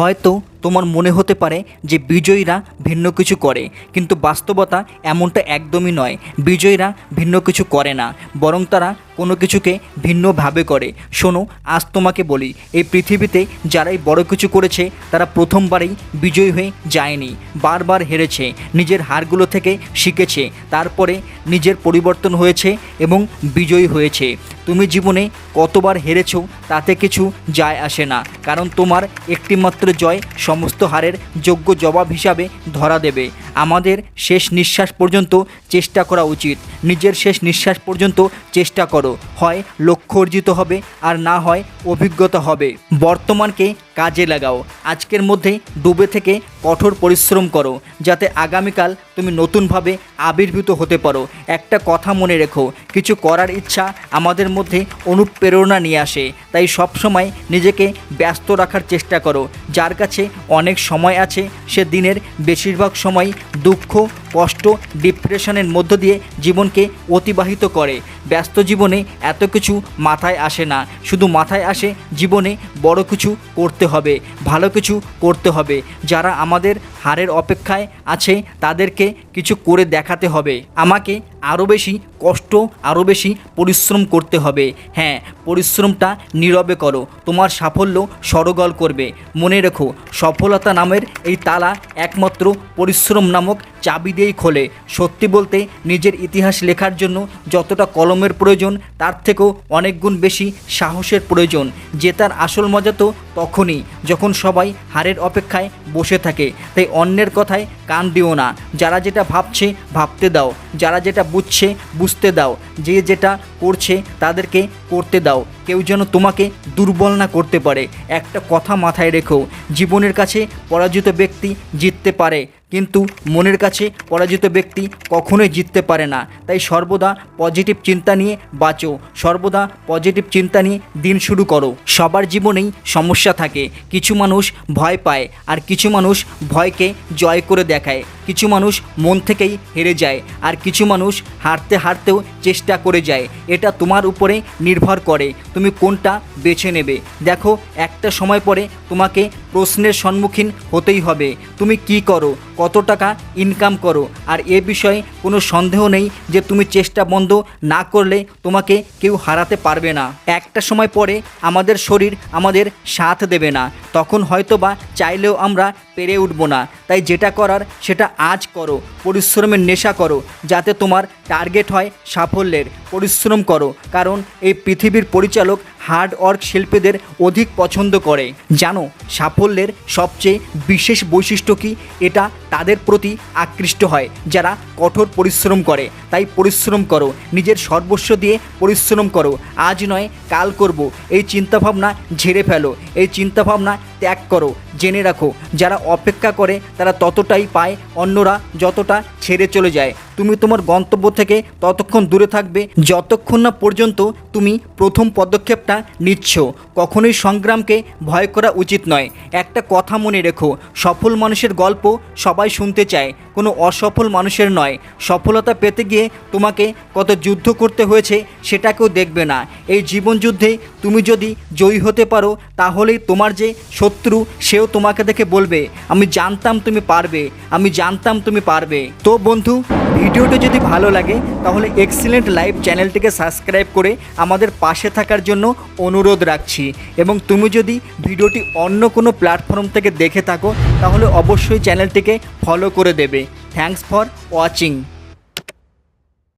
হয়তো তোমার মনে হতে পারে যে বিজয়ীরা ভিন্ন কিছু করে, কিন্তু বাস্তবতা এমনটা একদমই নয়। বিজয়ীরা ভিন্ন কিছু করে না, বরং তারা কোনো কিছুকে ভিন্নভাবে করে। শোনো, আজ তোমাকে বলি, এই পৃথিবীতে যারাই বড় কিছু করেছে, তারা প্রথমবারেই বিজয়ী হয়ে যায়নি, বারবার হেরেছে, নিজের হারগুলো থেকে শিখেছে, তারপরে নিজের পরিবর্তন হয়েছে এবং বিজয়ী হয়েছে। তুমি জীবনে কতবার হেরেছ, তাতে কিছু যায় আসে না, কারণ তোমার একটিমাত্র জয় সমস্ত হারের যোগ্য জবাব হিসাবে ধরা দেবে। আমাদের শেষ নিঃশ্বাস পর্যন্ত চেষ্টা করা উচিত। নিজের শেষ নিঃশ্বাস পর্যন্ত চেষ্টা করো। হয় লক্ষ্য অর্জিত হবে, আর না হয় অভিজ্ঞতা হবে। বর্তমানকে কাজে লাগাও। আজকের মধ্যে ডুবে থেকে কঠোর পরিশ্রম করো, যাতে আগামীকাল তুমি নতুনভাবে আবির্ভূত হতে পারো। একটা কথা মনে রেখো, কিছু করার ইচ্ছা আমাদের মধ্যে অনুপ্রেরণা নিয়ে আসে। তাই সবসময় নিজেকে ব্যস্ত রাখার চেষ্টা করো। যার কাছে অনেক সময় আছে, সে দিনের বেশিরভাগ সময় দুঃখ কষ্ট ডিপ্রেশনের মধ্য দিয়ে জীবনকে অতিবাহিত করে। ব্যস্ত জীবনে এত কিছু মাথায় আসে না। শুধু মাথায় আসে জীবনে বড় কিছু করতে হবে, ভালো কিছু করতে হবে। যারা আমাদের হারের অপেক্ষায় আছে তাদেরকে কিছু করে দেখাতে হবে। আমাকে আরও বেশি কষ্ট আরও বেশি পরিশ্রম করতে হবে। হ্যাঁ পরিশ্রমটা নীরবে করো। তোমার সাফল্য সরগল করবে। মনে রেখো, সফলতা নামের এই তালা একমাত্র পরিশ্রম নামক চাবি দিয়েই খোলে। সত্যি বলতে, নিজের ইতিহাস লেখার জন্য যতটা কলমের প্রয়োজন, তার থেকেও অনেক গুণ বেশি সাহসের প্রয়োজন। জেতার আসল মজা তো তখনই, যখন সবাই হারের অপেক্ষায় বসে থাকে। তাই অন্যের কথায় কান দিও না। যারা যেটা ভাবছে, ভাবতে দাও। যারা যেটা বুঝছে, বুঝতে দাও। যে যেটা করছে, তাদেরকে করতে দাও। কেউ যেন তোমাকে দুর্বল না করতে পারে। একটা কথা মাথায় রেখো। জীবনের কাছে পরাজিত ব্যক্তি জিততে পারে। কিন্তু মনের কাছে পরাজিত ব্যক্তি কখনোই জিততে পারে না। তাই সর্বদা পজিটিভ চিন্তা নিয়ে বাঁচো। সর্বদা পজিটিভ চিন্তা নিয়ে দিন শুরু করো। সবার জীবনেই সমস্যা থাকে। কিছু মানুষ ভয় পায় আর কিছু মানুষ ভয়কে জয় করে দেখায়। কিছু মানুষ মন থেকেই হেরে যায় আর কিছু মানুষ হারতে হারতেও চেষ্টা করে যায়। এটা তোমার উপরে নির্ভর করে। তুমি কোনটা বেছে নেবে? দেখো, একটা সময় পরে তোমাকে প্রশ্নের সম্মুখীন হতেই হবে। তুমি কি করো? কত টাকা ইনকাম করো? আর এ বিষয়ে কোনো সন্দেহ নেই যে তুমি চেষ্টা বন্ধ না করলে তোমাকে কেউ হারাতে পারবে না। একটা সময় পরে আমাদের শরীর আমাদের সাথ দেবে না। তখন হয়তো বা চাইলেও আমরা পেরে উঠবো না। তাই যেটা করার সেটা আজ করো, পরিশ্রমের নেশা করো, যাতে তোমার টার্গেট হয় সাফল্যের। পরিশ্রম করো, কারণ এই পৃথিবীর পরিচালক হার্ড ওয়ার্ক শিল্পীদের অধিক পছন্দ করে। জানো, সাফল্যের সবচেয়ে বিশেষ বৈশিষ্ট্য কি? এটা তাদের প্রতি আকৃষ্ট হয়, যারা কঠোর পরিশ্রম করে। তাই পরিশ্রম করো, নিজের সর্বস্ব দিয়ে পরিশ্রম করো। আজ নয়, কাল করব। এই চিন্তাভাবনা ঝেড়ে ফেলো, এই চিন্তাভাবনা ত্যাগ করো। জেনে রাখো, যারা অপেক্ষা করে, তারা ততটাই পায়, অন্যরা যতটা ছেড়ে চলে যায়। তুমি তোমার গন্তব্য থেকে ততক্ষণ দূরে থাকবে। যতক্ষণ না পর্যন্ত তুমি প্রথম পদক্ষেপটা নিচ্ছ, কখনোই সংগ্রামকে ভয় করা উচিত নয়। একটা কথা মনে রেখো, সফল মানুষের গল্প সবাই শুনতে চায়, কোনো অসফল মানুষের নয়। সফলতা পেতে গিয়ে তোমাকে কত যুদ্ধ করতে হয়েছে সেটা কেউ দেখবে না। এই জীবন যুদ্ধে তুমি যদি জয়ী হতে পারো, তাহলেই তোমার যে শত্রু সেও তোমাকে দেখে বলবে, আমি জানতাম তুমি পারবে, আমি জানতাম তুমি পারবে। তো বন্ধু ভিডিওটি যদি ভালো লাগে, তাহলে এক্সিলেন্ট লাইভ চ্যানেলটিকে সাবস্ক্রাইব করে আমাদের পাশে থাকার জন্য অনুরোধ রাখছি। এবং তুমি যদি ভিডিওটি অন্য কোনো প্ল্যাটফর্ম থেকে দেখে থাকো, তাহলে অবশ্যই চ্যানেলটিকে ফলো করে দেবে। Thanks for watching